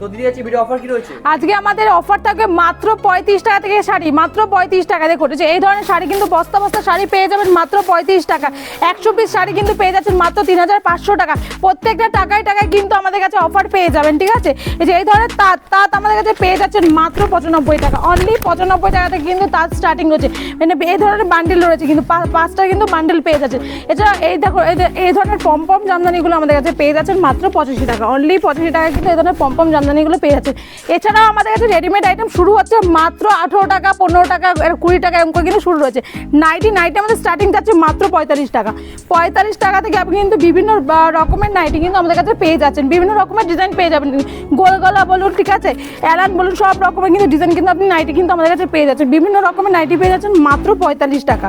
তো দিদি আছে ভিডিও অফার কি রয়েছে? আজকে আমাদের অফার থাকবে মাত্র পঁয়ত্রিশ টাকা থেকে শাড়ি, মাত্র পঁয়ত্রিশ টাকা দিয়ে ঘটেছে। এই ধরনের শাড়ি কিন্তু বস্তা বস্তা শাড়ি পেয়ে যাবেন মাত্র পঁয়ত্রিশ টাকা। একশো পিস শাড়ি কিন্তু পেয়ে যাচ্ছেন মাত্র তিন হাজার পাঁচশো টাকা। প্রত্যেকটা টাকায় টাকায় কিন্তু আমাদের কাছে অফার পেয়ে যাবেন, ঠিক আছে? এই যে এই ধরনের তাঁত তাঁত আমাদের কাছে পেয়ে যাচ্ছেন মাত্র পঁচানব্বই টাকা। অনলি পঁচানব্বই টাকা থেকে কিন্তু তাঁত স্টার্টিং রয়েছে। মানে এই ধরনের বান্ডিল রয়েছে কিন্তু পাঁচটা কিন্তু বান্ডিল পেয়ে যাচ্ছেন। এছাড়া এই দেখো, এই ধরনের পম্পম জামদানিগুলো আমাদের কাছে পেয়ে যাচ্ছেন মাত্র পঁচাশি টাকা। অনলি পঁচাশি টাকা কিন্তু এই ধরনের পম্পম জামদানিগুলো পেয়ে যাচ্ছেন এছাড়াও আমাদের কাছে রেডিমেড আইটেম শুরু হচ্ছে মাত্র আঠেরো টাকা, পনেরো টাকা কুড়ি টাকা এরকম কিন্তু শুরু রয়েছে নাইটি নাইটি আমাদের স্টার্টিং যাচ্ছে মাত্র পঁয়তাল্লিশ টাকা। পঁয়তাল্লিশ টাকা থেকে আপনি কিন্তু বিভিন্ন রকমের নাইটি কিন্তু আমাদের কাছে পেয়ে যাচ্ছেন। বিভিন্ন রকমের ডিজাইন পেয়ে যাবেন। গোল গলা বলুন, ঠিক আছে? অ্যালান বলুন, সব রকমের কিন্তু ডিজাইন কিন্তু আপনি নাইটি কিন্তু আমাদের কাছে পেয়ে যাচ্ছেন। বিভিন্ন রকমের নাইটি পেয়ে যাচ্ছেন মাত্র পঁয়তাল্লিশ টাকা।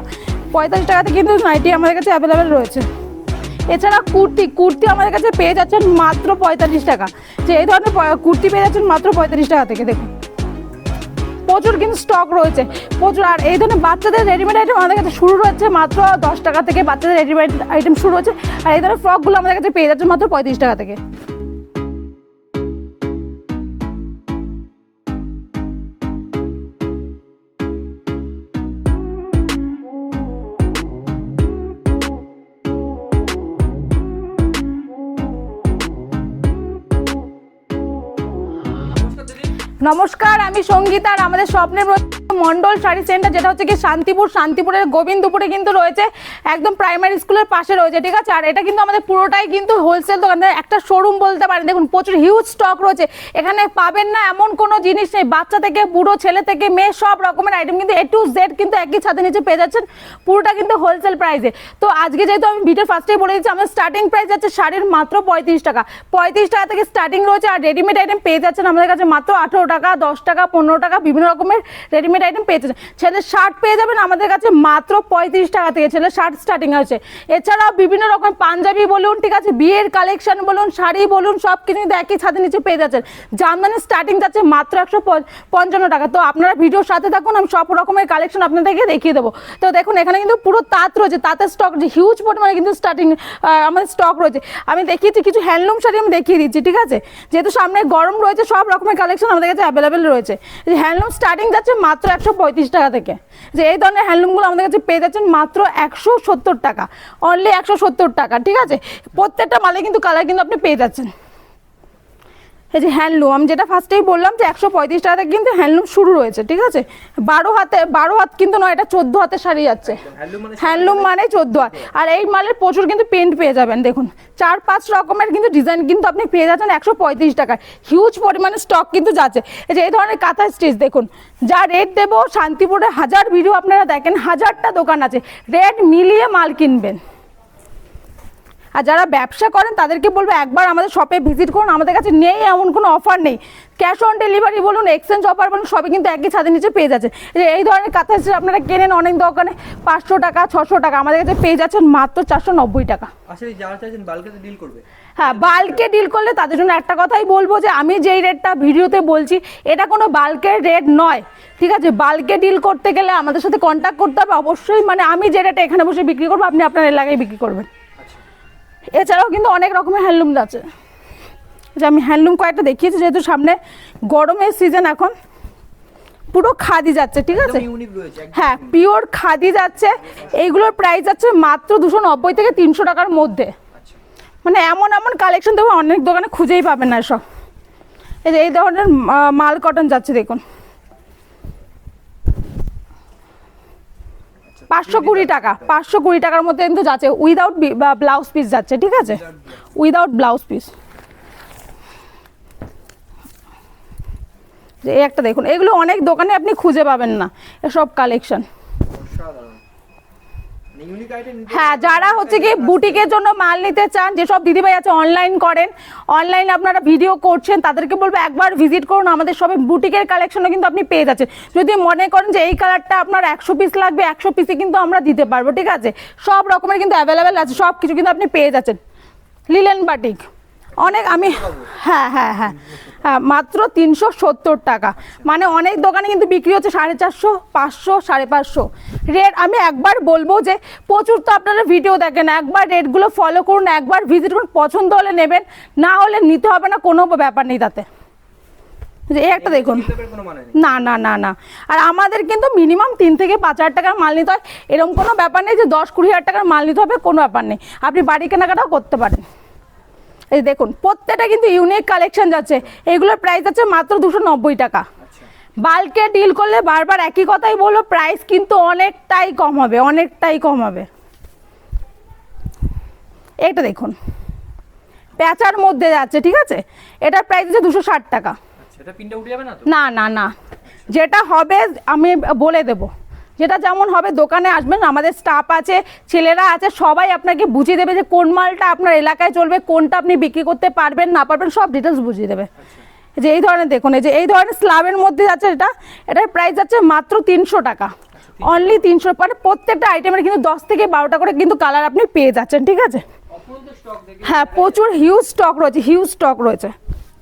পঁয়তাল্লিশ টাকাতে কিন্তু নাইটি আমাদের কাছে অ্যাভেলেবেল রয়েছে। এছাড়া কুর্তি কুর্তি আমাদের কাছে পেয়ে যাচ্ছেন মাত্র পঁয়তাল্লিশ টাকা। যে এই ধরনের কুর্তি পেয়ে যাচ্ছেন মাত্র পঁয়তাল্লিশ টাকা থেকে, দেখুন। প্রচুর কিন্তু স্টক রয়েছে, প্রচুর। আর এই ধরনের বাচ্চাদের রেডিমেড আইটেম আমাদের কাছে শুরু রয়েছে মাত্র দশ টাকা থেকে বাচ্চাদের রেডিমেড আইটেম শুরু হচ্ছে। আর এই ধরনের ফ্রকগুলো আমাদের কাছে পেয়ে যাচ্ছে মাত্র পঁয়ত্রিশ টাকা থেকে। নমস্কার আমি সঙ্গীতার আমাদের স্বপ্নের মন্ডল শাড়ি সেন্টার, যেটা হচ্ছে কি শান্তিপুর। শান্তিপুরের গোবিন্দপুরে কিন্তু রয়েছে, একদম প্রাইমারি স্কুলের পাশে রয়েছে, ঠিক আছে? আর এটা কিন্তু আমাদের পুরোটাই কিন্তু হোলসেল দোকান। একটা শোরুম বলতে পারেন, দেখুন প্রচুর হিউজ স্টক রয়েছে। এখানে পাবেন না এমন কোনো জিনিস নেই। বাচ্চা থেকে বুড়ো, ছেলে থেকে মেয়ে, সব রকমের আইটেম কিন্তু এ টু জেড কিন্তু একই ছাদের নিচে পেয়ে যাচ্ছেন। পুরোটা কিন্তু হোলসেল প্রাইসে তো আজকে যেহেতু আমি ভিডিও ফার্স্টেই বলে দিচ্ছি, আমাদের স্টার্টিং প্রাইস যাচ্ছে শাড়ির মাত্র পঁয়ত্রিশ টাকা। পঁয়ত্রিশ টাকা থেকে স্টার্টিং রয়েছে আর রেডিমেড আইটেম পেয়ে যাচ্ছেন আমাদের কাছে মাত্র আঠেরো টাকা, দশ টাকা, পনেরো টাকা, বিভিন্ন রকমের রেডিমেড আইটেম পেয়ে যাচ্ছেন। ছেলের শার্ট পেয়ে যাবেন আমাদের কাছে মাত্র পঁয়ত্রিশ টাকা থেকে ছেলের শার্ট স্টার্টিং আছে এছাড়াও বিভিন্ন রকম পাঞ্জাবি বলুন, ঠিক আছে, বিয়ের কালেকশন বলুন, শাড়ি বলুন সব কিছু একই ছাদের নিচে পেয়ে যাচ্ছেন। জামদানি স্টার্টিং যাচ্ছে মাত্র একশো পঞ্চান্ন টাকা। তো আপনারা ভিডিওর সাথে থাকুন, আমি সব রকমের কালেকশন আপনাদেরকে দেখিয়ে দেবো। তো দেখুন, এখানে কিন্তু পুরো তাঁত রয়েছে। তাঁতের স্টক হিউজ পরিমাণে কিন্তু স্টার্টিং আমাদের স্টক রয়েছে। আমি দেখিয়েছি, কিছু হ্যান্ডলুম শাড়ি আমি দেখিয়ে দিচ্ছি, ঠিক আছে? যেহেতু সামনে গরম রয়েছে, সব রকমের কালেকশন আমাদের কাছে অ্যাভেলেবেল রয়েছে। হ্যান্ডলুম স্টার্টিং যাচ্ছে মাত্র একশো পঁয়ত্রিশ টাকা থেকে। যে এই ধরনের হ্যান্ডলুমগুলো আমাদের কাছে পেয়ে যাচ্ছেন মাত্র একশো সত্তর টাকা। অনলি একশো সত্তর টাকা, ঠিক আছে? প্রত্যেকটা মালে কিন্তু কালার কিন্তু আপনি পেয়ে যাচ্ছেন। এই যে হ্যান্ডলুম আমি যেটা ফার্স্টেই বললাম যে একশো পঁয়ত্রিশ টাকা থেকে কিন্তু হ্যান্ডলুম শুরু রয়েছে ঠিক আছে? বারো হাতে বারো হাত কিন্তু নয় এটা চোদ্দ হাতে শাড়ি যাচ্ছে। হ্যান্ডলুম মানে হ্যান্ডলুম মানে চোদ্দ হাত। আর এই মালের প্রচুর কিন্তু পেন্ট পেয়ে যাবেন দেখুন। চার পাঁচ রকমের কিন্তু ডিজাইন কিন্তু আপনি পেয়ে যাচ্ছেন একশো পঁয়ত্রিশ টাকায়। হিউজ পরিমাণে স্টক কিন্তু যাচ্ছে। এই যে এই ধরনের কাঁথা স্টিচ দেখুন। যা রেট দেবো শান্তিপুরে হাজার ভিডিও আপনারা দেখেন হাজারটা দোকান আছে। রেট মিলিয়ে মাল কিনবেন। আর যারা ব্যবসা করেন তাদেরকে বলব একবার আমাদের শপে ভিজিট করুন। আমাদের কাছে নেই এমন কোনো অফার নেই। ক্যাশ অন ডেলিভারি বলুন এক্সচেঞ্জ অফার বলুন সবই কিন্তু একই ছাদের নিচে পেয়ে যাচ্ছে। এই ধরনের কাঁথা আপনারা কেনেন অনেক দোকানে পাঁচশো টাকা ছশো টাকা আমাদের কাছে পেয়ে যাচ্ছেন মাত্র চারশো নব্বই টাকা। হ্যাঁ বাল্কে ডিল করলে তাদের জন্য একটা কথাই বলব যে আমি যেই রেটটা ভিডিওতে বলছি এটা কোনো বাল্কের রেট নয়। ঠিক আছে বাল্কে ডিল করতে গেলে আমাদের সাথে কন্ট্যাক্ট করতে হবে। অবশ্যই মানে আমি যে রেটে এখানে বসে বিক্রি করব আপনি আপনার এলাকায় বিক্রি করবেন। এছাড়াও কিন্তু অনেক রকমের হ্যান্ডলুম আছে। যে আমি হ্যান্ডলুম কয়েকটা দেখিয়েছি যেহেতু সামনে গরমের সিজন এখন পুরো খাদি যাচ্ছে ঠিক আছে? হ্যাঁ পিওর খাদি যাচ্ছে। এইগুলোর প্রাইস যাচ্ছে মাত্র দুশো নব্বই থেকে তিনশো টাকার মধ্যে। আচ্ছা। মানে এমন এমন কালেকশন দেবো অনেক দোকানে খুঁজেই পাবেন না সব এই যে এই ধরনের মাল কটন যাচ্ছে দেখুন। পাঁচশো কুড়ি টাকা। পাঁচশো কুড়ি টাকার মধ্যে কিন্তু যাচ্ছে। উইদাউট ব্লাউজ পিস যাচ্ছে ঠিক আছে? উইদাউট ব্লাউজ পিস যে এই একটা দেখুন এগুলো অনেক দোকানে আপনি খুঁজে পাবেন না এসব কালেকশন অসাধারণ মানে ইউনিক আইটেম হ্যাঁ যারা হচ্ছে কি বুটিকের জন্য মাল নিতে চান যেসব দিদিভাই আছে অনলাইন করেন অনলাইনে আপনারা ভিডিও করছেন তাদেরকে বলব একবার ভিজিট করুন আমাদের সবে বুটিকের কালেকশনও কিন্তু আপনি পেয়ে যাচ্ছেন। যদি মনে করেন যে এই কালারটা আপনার একশো পিস লাগবে একশো পিসে কিন্তু আমরা দিতে পারব ঠিক আছে? সব রকমের কিন্তু অ্যাভেলেবেল আছে সব কিছু কিন্তু আপনি পেয়ে যাচ্ছেন। লিলেন বাটিক অনেক, আমি হ্যাঁ হ্যাঁ হ্যাঁ হ্যাঁ মাত্র তিনশো সত্তর টাকা। মানে অনেক দোকানে কিন্তু বিক্রি হচ্ছে সাড়ে চারশো, পাঁচশো, সাড়ে পাঁচশো। রেট আমি একবার বলব যে প্রচুর তো আপনারা ভিডিও দেখেন, একবার রেটগুলো ফলো করুন, একবার ভিজিট করুন, পছন্দ হলে নেবেন, না হলে নিতে হবে না, কোনো ব্যাপার নেই তাতে। যে একটা দেখুন। না না না না। আর আমাদের কিন্তু মিনিমাম তিন থেকে পাঁচ হাজার টাকার মাল নিতে হয়। এরকম কোনো ব্যাপার নেই যে দশ কুড়ি হাজার টাকার মাল নিতে হবে, কোনো ব্যাপার নেই। আপনি বাড়ি কেনাকাটাও করতে পারেন। এই দেখুন প্রত্যেকটা কিন্তু ইউনিক কালেকশন যাচ্ছে। এগুলোর প্রাইস আছে মাত্র দুশো নব্বই টাকা। আচ্ছা। বাল্কে ডিল করলে বারবার একই কথাই বলব প্রাইস কিন্তু অনেকটাই কম হবে অনেকটাই কম হবে। এটা দেখুন। প্যাঁচার মধ্যে যাচ্ছে ঠিক আছে? এটার প্রাইস আছে দুশো ষাট টাকা। আচ্ছা না না না। যেটা হবে আমি বলে দেব। যেটা যেমন হবে দোকানে আসবেন আমাদের স্টাফ আছে ছেলেরা আছে সবাই আপনাকে বুঝিয়ে দেবে যে কোন মালটা আপনার এলাকায় চলবে কোনটা আপনি বিক্রি করতে পারবেন না পারবেন সব ডিটেলস বুঝিয়ে দেবে। যে এই ধরনের দেখুন এই যে এই ধরনের স্ল্যাবের মধ্যে যাচ্ছে এটা এটার প্রাইস যাচ্ছে মাত্র তিনশো টাকা। অনলি তিনশো। মানে প্রত্যেকটা আইটেমের কিন্তু দশ থেকে বারোটা করে কিন্তু কালার আপনি পেয়ে যাচ্ছেন ঠিক আছে? হ্যাঁ প্রচুর হিউজ স্টক রয়েছে হিউজ স্টক রয়েছে।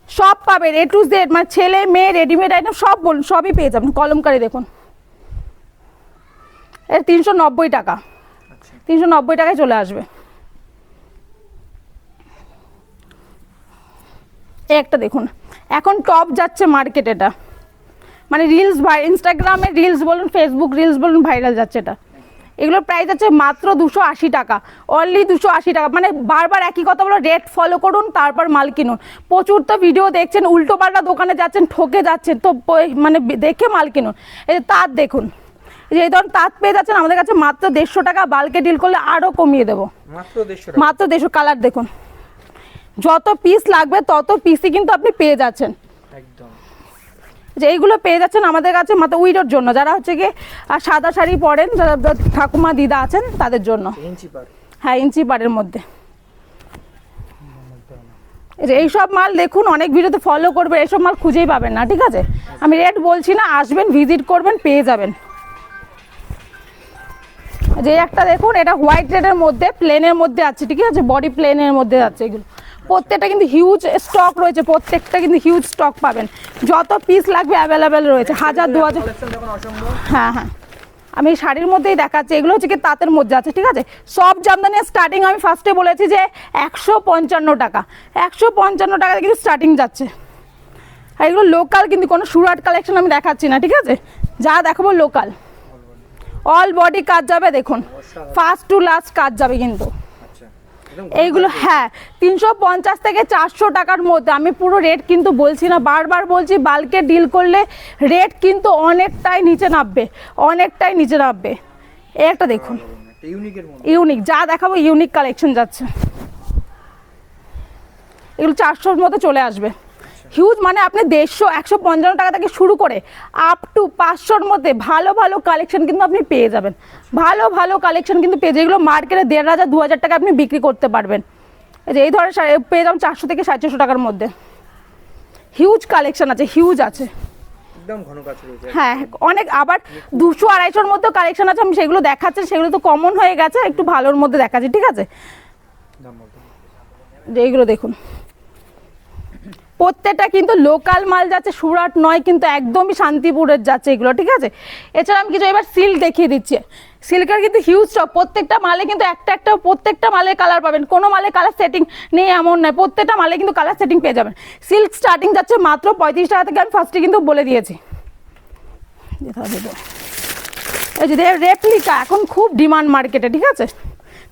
সব পাবেন এ টু জেড মানে ছেলে মেয়ে রেডিমেড আইটেম সব বলুন সবই পেয়ে যাবেন কলমকারি দেখুন। এর তিনশো নব্বই টাকা। আচ্ছা। তিনশো নব্বই টাকায় চলে আসবে। এই একটা দেখুন এখন টপ যাচ্ছে মার্কেট এটা। মানে রিলস ভাই ইনস্টাগ্রামে রিলস বলুন ফেসবুক রিলস বলুন ভাইরাল যাচ্ছে এটা। এগুলোর প্রাইস আছে মাত্র দুশো আশি টাকা। অনলি দুশো আশি টাকা। মানে বারবার একই কথা বলো রেট ফলো করুন তারপর মাল কিনুন। প্রচুর তো ভিডিও দেখছেন উল্টো পাল্টা দোকানে যাচ্ছেন ঠকে যাচ্ছেন তো মানে দেখে মাল কিনুন। এই তাঁত দেখুন। যে এই ধরুন তাঁত পেয়ে যাচ্ছেন আমাদের কাছে মাত্র দেড়শো টাকা বালকে ডিল করলে আরও কমিয়ে দেবো। মাত্র দেড়শো কালার দেখুন। যত পিস লাগবে তত পিসই কিন্তু আপনি পেয়ে যাচ্ছেন। একদম। যে এইগুলো পেয়ে যাচ্ছেন আমাদের কাছে মাত্র উইডোর জন্য। যারা হচ্ছে আহ, সাদা শাড়ি পরেন যারা ঠাকুমা দিদা আছেন তাদের জন্য। হ্যাঁ ইঞ্চি পাড়ের মধ্যে। এইসব মাল দেখুন অনেক ভিডিওতে ফলো করবেন এইসব মাল খুঁজেই পাবেন না ঠিক আছে? আমি রেট বলছি না আসবেন ভিজিট করবেন পেয়ে যাবেন। যে একটা দেখুন এটা হোয়াইট রেডের মধ্যে প্লেনের মধ্যে আছে ঠিক আছে? বডি প্লেনের মধ্যে আছে এগুলো। প্রত্যেকটা কিন্তু হিউজ স্টক রয়েছে প্রত্যেকটা কিন্তু হিউজ স্টক পাবেন। যত পিস লাগবে অ্যাভেলেবেল রয়েছে। হাজার দু হাজার হ্যাঁ হ্যাঁ। আমি শাড়ির মধ্যেই দেখাচ্ছি এগুলো হচ্ছে কি তাঁতের মধ্যে আছে ঠিক আছে? সব জামদানি স্টার্টিং আমি ফার্স্টে বলেছি যে একশো পঞ্চান্ন টাকা। একশো পঞ্চান্ন টাকা কিন্তু স্টার্টিং যাচ্ছে। আর এগুলো লোকাল কিন্তু কোনো সুরাট কালেকশন আমি দেখাচ্ছি না ঠিক আছে? যা দেখাবো লোকাল অল বডি কাজ যাবে দেখুন। ফার্স্ট টু লাস্ট কাজ যাবে কিন্তু। আচ্ছা। এইগুলো হ্যাঁ তিনশো পঞ্চাশ থেকে চারশো টাকার মধ্যে। আমি পুরো রেট কিন্তু বলছি না বারবার বলছি বাল্কে ডিল করলে রেট কিন্তু অনেকটাই নিচে নামবে অনেকটাই নিচে নামবে। একটা দেখুন। ইউনিক যা দেখাবো ইউনিক কালেকশন যাচ্ছে। এগুলো চারশোর মধ্যে চলে আসবে। হিউজ মানে আপনি দেড়শো একশো পঞ্চান্ন টাকা থেকে শুরু করে আপ টু পাঁচশোর মধ্যে ভালো ভালো কালেকশন কিন্তু আপনি পেয়ে যাবেন। ভালো ভালো কালেকশন কিন্তু পেয়ে যেগুলো মার্কেটে দেড় হাজার দু হাজার টাকা আপনি বিক্রি করতে পারবেন। এই যে এই ধরনের পেয়ে যাবেন চারশো থেকে সাড়ে চারশো টাকার মধ্যে। হিউজ কালেকশন আছে হিউজ আছে। হ্যাঁ অনেক আবার দুশো আড়াইশোর মধ্যে কালেকশন আছে। আমি সেগুলো দেখাচ্ছি সেগুলো তো কমন হয়ে গেছে একটু ভালোর মধ্যে দেখাচ্ছি ঠিক আছে? যে এইগুলো দেখুন। প্রত্যেকটা কিন্তু লোকাল মাল যাচ্ছে, সুরাট নয়, কিন্তু একদমই শান্তিপুরের যাচ্ছে এগুলো, ঠিক আছে? এছাড়া আমি কিছু এবার সিল্ক দেখিয়ে দিচ্ছি। সিল্কের কিন্তু হিউজ স্টক প্রত্যেকটা মালে কিন্তু একটা একটা, প্রত্যেকটা মালের কালার পাবেন। কোনো মালে কালার সেটিং নেই, এমন নয়, প্রত্যেকটা মালে কিন্তু কালার সেটিং পেয়ে যাবেন। সিল্ক স্টার্টিং যাচ্ছে মাত্র পঁয়ত্রিশ টাকা থেকে আমি ফার্স্টে কিন্তু বলে দিয়েছি। এই যে রেপ্লিকা এখন খুব ডিমান্ড মার্কেটে ঠিক আছে?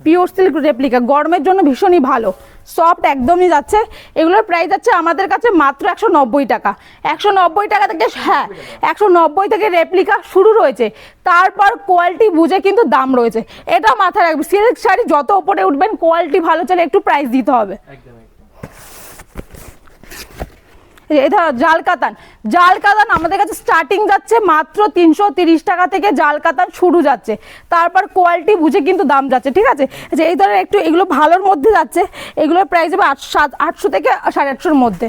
পিওর সিল্ক রেপ্লিকা গরমের জন্য ভীষণই ভালো। সফট একদমই যাচ্ছে। এগুলোর প্রাইস যাচ্ছে আমাদের কাছে মাত্র একশো নব্বই টাকা। একশো নব্বই টাকা থেকে হ্যাঁ একশো নব্বই থেকে রেপ্লিকা শুরু রয়েছে। তারপর কোয়ালিটি বুঝে কিন্তু দাম রয়েছে। এটা মাথায় রাখবে। সিল্ক শাড়ি যত ওপরে উঠবেন কোয়ালিটি ভালো চলে একটু প্রাইস দিতে হবে। একদম জাল কাতান জাল কাতান আমাদের কাছে স্টার্টিং যাচ্ছে মাত্র তিনশো টাকা থেকে জাল কাতান শুরু যাচ্ছে। তারপর কোয়ালিটি বুঝে কিন্তু দাম যাচ্ছে, ঠিক আছে? যে এই ধরনের একটু এগুলো ভালোর মধ্যে যাচ্ছে। এগুলোর প্রাইস হবে আট সাত আটশো থেকে সাড়ে আটশোর মধ্যে।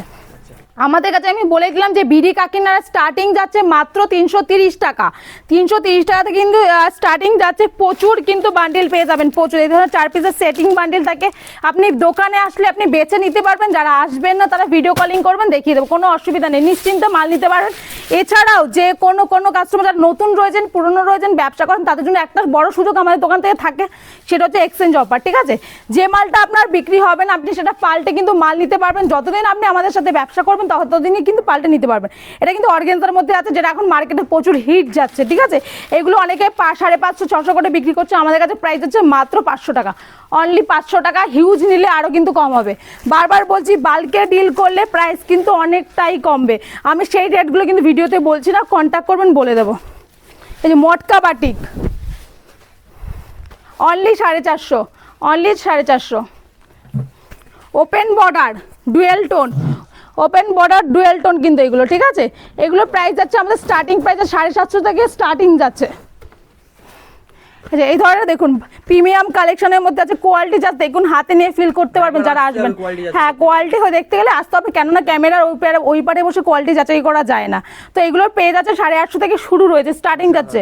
আমাদের কাছে আমি বলে দিলাম যে বিডি কাকিনারা স্টার্টিং যাচ্ছে মাত্র তিনশো তিরিশ টাকা। তিনশো তিরিশ টাকাতে কিন্তু স্টার্টিং যাচ্ছে প্রচুর কিন্তু বান্ডিল পেয়ে যাবেন, প্রচুর। এই ধরনের চার পিসের সেটিং বান্ডিল থাকে। আপনি দোকানে আসলে আপনি বেছে নিতে পারবেন, যারা আসবেন না তারা ভিডিও কলিং করবেন, দেখিয়ে দেবো। কোনো অসুবিধা নেই, নিশ্চিন্তে মাল নিতে পারবেন। এছাড়াও যে কোনো কোনো কাস্টমার যারা নতুন রয়েছেন, পুরনো রয়েছেন, ব্যবসা করেন, তাদের জন্য একটা বড় সুযোগ আমাদের দোকান থেকে থাকে, সেটা হচ্ছে এক্সচেঞ্জ অফার ঠিক আছে? যে মালটা আপনার বিক্রি হবে না, আপনি সেটা পাল্টে কিন্তু মাল নিতে পারবেন। যতদিন আপনি আমাদের সাথে ব্যবসা করবেন ততদিনই কিন্তু পাল্টে নিতে পারবেন। এটা কিন্তু অর্গেন্সার মধ্যে আছে, যেটা এখন মার্কেটে প্রচুর হিট যাচ্ছে, ঠিক আছে? এগুলো অনেকে সাড়ে পাঁচশো, ছশো করে বিক্রি করছে, আমাদের কাছে প্রাইস হচ্ছে মাত্র পাঁচশো টাকা। অনলি পাঁচশো টাকা হিউজ নিলে আরও কিন্তু কম হবে। বারবার বলছি বাল্কে ডিল করলে প্রাইস কিন্তু অনেকটাই কমবে। আমি সেই রেটগুলো কিন্তু ভিডিওতে বলছি না কন্ট্যাক্ট করবেন, বলে দেবো। এই যে মটকা বাটিক। অনলি সাড়ে চারশো অনলি সাড়ে চারশো। Open border dual tone open border dual tone কিন্তু এগুলো ঠিক আছে? এগুলো প্রাইস যাচ্ছে আমাদের স্টার্টিং প্রাইস সাড়ে সাতশো থেকে স্টার্টিং যাচ্ছে। আচ্ছা এই ধরনের দেখুন প্রিমিয়াম কালেকশনের মধ্যে আছে কোয়ালিটি যা দেখুন হাতে নিয়ে ফিল করতে পারবেন যারা আসবেন। হ্যাঁ কোয়ালিটি হয়ে দেখতে গেলে আসতে হবে কেননা ক্যামেরার ওই পারে ওই পারে বসে কোয়ালিটি যাচাই করা যায় না। তো এগুলোর পেয়ে যাচ্ছে সাড়ে আটশো থেকে শুরু রয়েছে স্টার্টিং যাচ্ছে।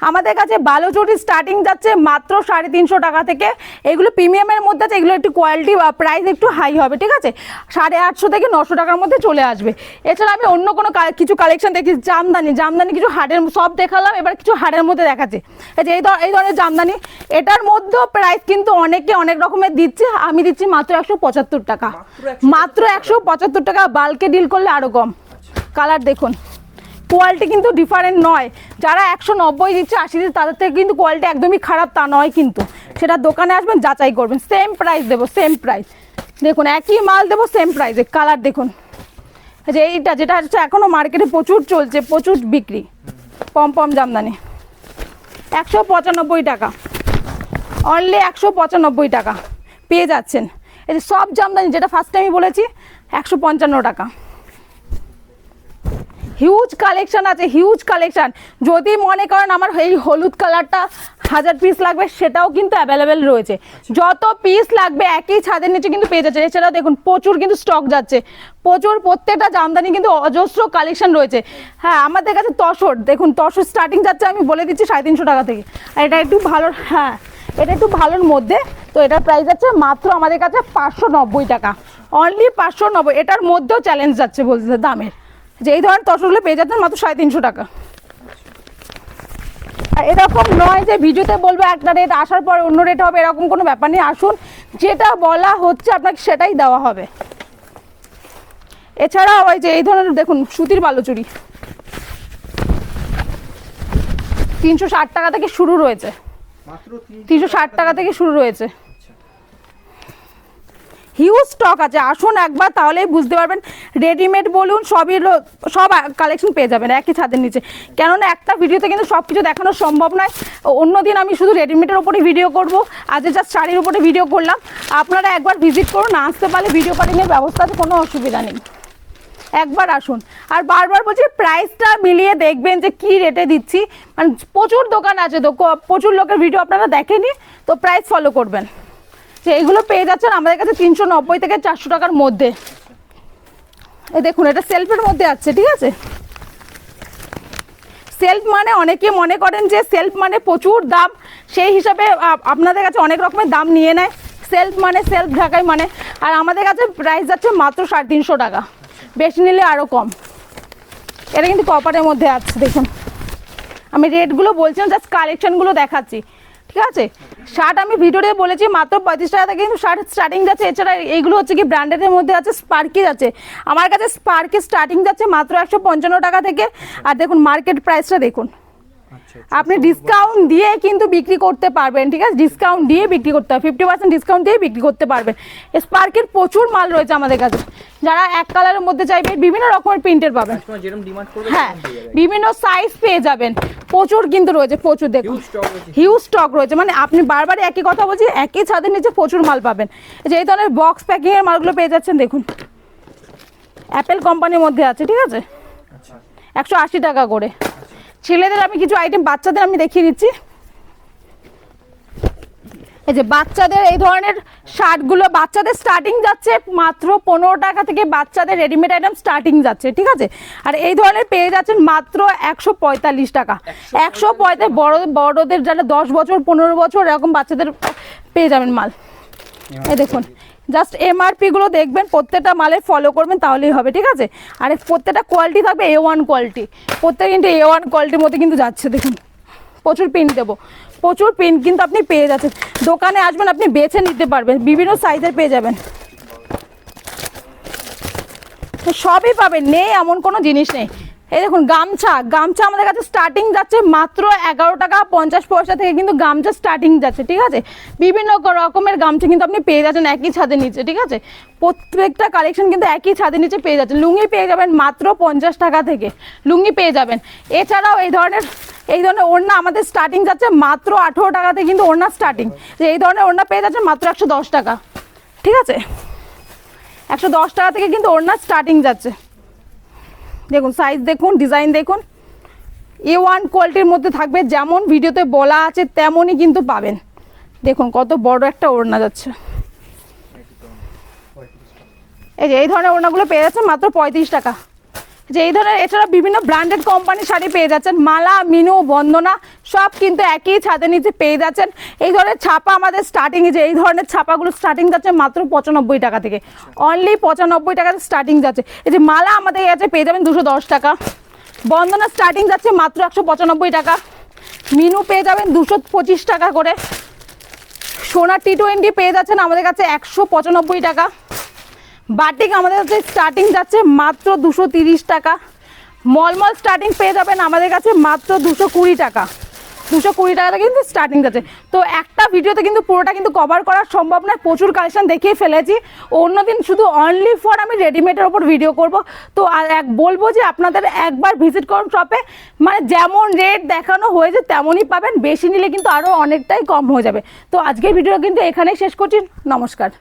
আমাদের কাছে বালুচুরি স্টার্টিং যাচ্ছে মাত্র সাড়ে তিনশো টাকা থেকে। এগুলো প্রিমিয়ামের মধ্যে আছে এগুলো একটু কোয়ালিটি বা প্রাইস একটু হাই হবে ঠিক আছে? সাড়ে আটশো থেকে নশো টাকার মধ্যে চলে আসবে। এছাড়া আমি অন্য কোনো কিছু কালেকশন দেখি জামদানি জামদানি কিছু হাটের সব দেখালাম এবার কিছু হাটের মধ্যে দেখাচ্ছে। এই যে এই ধর- এই ধরনের জামদানি এটার মধ্যেও প্রাইস কিন্তু অনেকে অনেক রকমের দিচ্ছে আমি দিচ্ছি মাত্র একশো পঁচাত্তর টাকা। মাত্র একশো পঁচাত্তর টাকা। বাল্কে ডিল করলে আরও কম। কালার দেখুন। কোয়ালিটি কিন্তু ডিফারেন্ট নয়। যারা একশো নব্বই দিচ্ছে, আশি দিচ্ছে, তাদের থেকে কিন্তু কোয়ালিটি একদমই খারাপ, তা নয় কিন্তু। সেটা দোকানে আসবেন, যাচাই করবেন। সেম প্রাইস দেবো সেম প্রাইস দেখুন, একই মাল দেবো সেম প্রাইসে কালার দেখুন। যে এইটা, যেটা হচ্ছে এখনও মার্কেটে প্রচুর চলছে, প্রচুর বিক্রি। পম পম জামদানি। একশো পঁচানব্বই টাকা। অনলি একশো পঁচানব্বই টাকা। পেয়ে যাচ্ছেন। এই যে সব জামদানি, যেটা ফার্স্ট টাইমই বলেছি, একশো পঞ্চান্ন টাকা। হিউজ কালেকশন আছে হিউজ কালেকশন যদি মনে করেন আমার এই হলুদ কালারটা হাজার পিস লাগবে, সেটাও কিন্তু অ্যাভেলেবেল রয়েছে। যত পিস লাগবে, একই ছাদের নিচে কিন্তু পেয়ে যাচ্ছে। এছাড়াও দেখুন, প্রচুর কিন্তু স্টক যাচ্ছে। প্রচুর প্রত্যেকটা জামদানি কিন্তু অজস্র কালেকশন রয়েছে। হ্যাঁ আমাদের কাছে তসর। দেখুন, তসর স্টার্টিং যাচ্ছে, আমি বলে দিচ্ছি সাড়ে তিনশো টাকা থেকে। আর এটা একটু ভালো হ্যাঁ এটা একটু ভালোর মধ্যে। তো এটার প্রাইস আছে মাত্র আমাদের কাছে পাঁচশো নব্বই টাকা। অনলি পাঁচশো নব্বই, এটার মধ্যেও চ্যালেঞ্জ যাচ্ছে বলতে দামের। যে এই ধরনের তসরগুলো পেয়ে যাচ্ছেন মাত্র সাড়ে তিনশো টাকা। এরকম নয় যে ভিডিওতে বলব একটা রেট আসার পর অন্য রেট হবে এরকম কোনো ব্যাপার নেই। আসুন যেটা বলা হচ্ছে আপনাকে সেটাই দেওয়া হবে। এছাড়াও ওই যে এই ধরনের দেখুন সুতির বালুচুরি। তিনশো ষাট টাকা থেকে শুরু রয়েছে। তিনশো ষাট টাকা। থেকে শুরু রয়েছে। হিউজ স্টক আছে। আসুন একবার তাহলেই বুঝতে পারবেন। রেডিমেড বলুন, সবই সব কালেকশন পেয়ে যাবেন একই ছাদের নিচে। কেননা একটা ভিডিওতে কিন্তু সব কিছু দেখানো সম্ভব নয়। অন্য দিন আমি শুধু রেডিমেডের উপরে ভিডিও করব। আজ জাস্ট শাড়ির উপরে ভিডিও করলাম। আপনারা একবার ভিজিট করুন আসতে পারলে ভিডিও কলিংয়ের ব্যবস্থা কোনো অসুবিধা নেই। একবার আসুন। আর বারবার বলছি প্রাইসটা মিলিয়ে দেখবেন যে কি রেটে দিচ্ছি। মানে প্রচুর দোকান আছে তো প্রচুর লোকের ভিডিও আপনারা দেখেনি তো প্রাইস ফলো করবেন। যে এগুলো পেয়ে যাচ্ছেন আমাদের কাছে তিনশো নব্বই থেকে চারশো টাকার মধ্যে। এই দেখুন, এটা সেলফের মধ্যে আছে, ঠিক আছে? সেলফ মানে অনেকে মনে করেন যে সেলফ মানে প্রচুর দাম, সেই হিসাবে আপনাদের কাছে অনেক রকমের দাম নিয়ে নেয়। সেলফ মানে সেলফ ঢাকাই মানে আর আমাদের কাছে প্রাইস যাচ্ছে মাত্র সাড়ে তিনশো টাকা। বেশি নিলে আরও কম। এটা কিন্তু কপারের মধ্যে আছে, দেখুন। আমি রেটগুলো বলছিলাম জাস্ট কালেকশানগুলো দেখাচ্ছি। ঠিক আছে? শার্ট আমি ভিডিওতে বলেছি, মাত্র পঁয়ত্রিশ টাকা থেকে কিন্তু শার্ট স্টার্টিং যাচ্ছে। এছাড়া এইগুলো হচ্ছে কি ব্র্যান্ডেডের মধ্যে আছে স্পার্কি যাচ্ছে। আমার কাছে স্পার্কি স্টার্টিং যাচ্ছে মাত্র একশো পঞ্চান্ন টাকা থেকে। আর দেখুন মার্কেট প্রাইসটা দেখুন। আপনি ডিসকাউন্ট দিয়ে কিন্তু বিক্রি করতে পারবেন ঠিক আছে? ডিসকাউন্ট দিয়ে বিক্রি করতে হবে ফিফটি পার্সেন্ট ডিসকাউন্ট দিয়ে বিক্রি করতে পারবেন। স্পার্কের প্রচুর মাল রয়েছে আমাদের কাছে। যারা এক কালারের মধ্যে চাইবে বিভিন্ন রকমের প্রিন্টের পাবেন। হ্যাঁ বিভিন্ন সাইজ পেয়ে যাবেন। প্রচুর কিন্তু রয়েছে প্রচুর দেখুন। হিউজ স্টক রয়েছে। মানে আপনি বারবার একই কথা বলছি একই ছাদের নিচে প্রচুর মাল পাবেন। যে এই ধরনের বক্স প্যাকিংয়ের মালগুলো পেয়ে যাচ্ছেন দেখুন। অ্যাপেল কোম্পানির মধ্যে আছে ঠিক আছে? আচ্ছা। একশো আশি টাকা করে। ছেলেদের আমি কিছু আইটেম বাচ্চাদের আমি দেখিয়ে দিচ্ছি। এই যে বাচ্চাদের এই ধরনের শার্টগুলো, বাচ্চাদের স্টার্টিং যাচ্ছে মাত্র পনেরো টাকা থেকে বাচ্চাদের রেডিমেড আইটেম স্টার্টিং যাচ্ছে, ঠিক আছে? আর এই ধরনের পেয়ে যাচ্ছেন মাত্র একশো পঁয়তাল্লিশ টাকা। একশো পঁয়তাল্লিশ বড়, বড়দের যারা দশ বছর, পনেরো বছর, এরকম বাচ্চাদের পেয়ে যাবেন মাল। এই দেখুন জাস্ট এমআরপি গুলো দেখবেন, প্রত্যেকটা মালে ফলো করবেন, তাহলেই হবে, ঠিক আছে? আর প্রত্যেকটা কোয়ালিটি থাকবে এ ওয়ান কোয়ালিটি প্রত্যেক কিন্তু এ ওয়ান কোয়ালিটির মধ্যে কিন্তু যাচ্ছে, দেখুন। প্রচুর পিন দেবো। প্রচুর পিন কিন্তু আপনি পেয়ে যাচ্ছেন। দোকানে আসবেন, আপনি বেছে নিতে পারবেন। বিভিন্ন সাইজের পেয়ে যাবেন। সবই পাবেন, নেই এমন কোনো জিনিস নেই। এই দেখুন, গামছা। গামছা আমাদের কাছে স্টার্টিং যাচ্ছে মাত্র এগারো টাকা পঞ্চাশ পয়সা থেকে কিন্তু গামছা স্টার্টিং যাচ্ছে, ঠিক আছে? বিভিন্ন রকমের গামছা কিন্তু আপনি পেয়ে যাচ্ছেন একই ছাদের নিচে, ঠিক আছে? প্রত্যেকটা কালেকশন কিন্তু একই ছাদের নিচে পেয়ে যাচ্ছেন। লুঙ্গি পেয়ে যাবেন মাত্র পঞ্চাশ টাকা থেকে। লুঙ্গি পেয়ে যাবেন। এছাড়াও এই ধরনের এই ধরনের ওড়না আমাদের স্টার্টিং যাচ্ছে মাত্র আঠেরো টাকাতে কিন্তু ওড়না স্টার্টিং যে এই ধরনের ওড়না পেয়ে যাচ্ছে মাত্র একশো দশ টাকা, ঠিক আছে? একশো দশ টাকা থেকে কিন্তু ওড়না স্টার্টিং যাচ্ছে। দেখুন সাইজ দেখুন ডিজাইন দেখুন। এ ওয়ান কোয়ালিটির মধ্যে থাকবে, যেমন ভিডিওতে বলা আছে তেমনই কিন্তু পাবেন। দেখুন, কত বড় একটা ওড়না যাচ্ছে। এই যে, এই ধরনের ওড়নাগুলো পেয়ে যাচ্ছে মাত্র পঁয়ত্রিশ টাকা। যে এই ধরনের এছাড়া বিভিন্ন ব্র্যান্ডেড কোম্পানির শাড়ি পেয়ে যাচ্ছেন। মালা, মিনু, বন্দনা, সব কিন্তু একই ছাদের নিচে পেয়ে যাচ্ছেন। এই ধরনের ছাপা আমাদের স্টার্টিং যে এই ধরনের ছাপাগুলো স্টার্টিং যাচ্ছে মাত্র পঁচানব্বই টাকা থেকে। অনলি পঁচানব্বই টাকা স্টার্টিং যাচ্ছে। এই যে মালা আমাদের কাছে পেয়ে যাবেন দুশো দশ টাকা। বন্দনা স্টার্টিং যাচ্ছে মাত্র একশো পঁচানব্বই টাকা। মিনু পেয়ে যাবেন দুশো পঁচিশ টাকা করে। সোনা টি টোয়েন্টি পেয়ে যাচ্ছেন আমাদের কাছে একশো পঁচানব্বই টাকা। বাটিক আমাদের কাছে স্টার্টিং যাচ্ছে মাত্র দুশো তিরিশ টাকা। মলমল স্টার্টিং পেয়ে যাবেন আমাদের কাছে মাত্র দুশো কুড়ি টাকা। দুশো কুড়ি টাকাতে কিন্তু স্টার্টিং যাচ্ছে। তো একটা ভিডিওতে কিন্তু পুরোটা কিন্তু কভার করা সম্ভব নয়, প্রচুর কালেকশন দেখিয়ে ফেলেছি। অন্যদিন শুধু অনলি ফর আমি রেডিমেডের ওপর ভিডিও করব। তো আর এক বলব যে আপনাদের একবার ভিজিট করুন শপে মানে যেমন রেট দেখানো হয়েছে তেমনই পাবেন। বেশি নিলে কিন্তু আরও অনেকটাই কম হয়ে যাবে। তো আজকের ভিডিও কিন্তু এখানেই শেষ করছি। নমস্কার।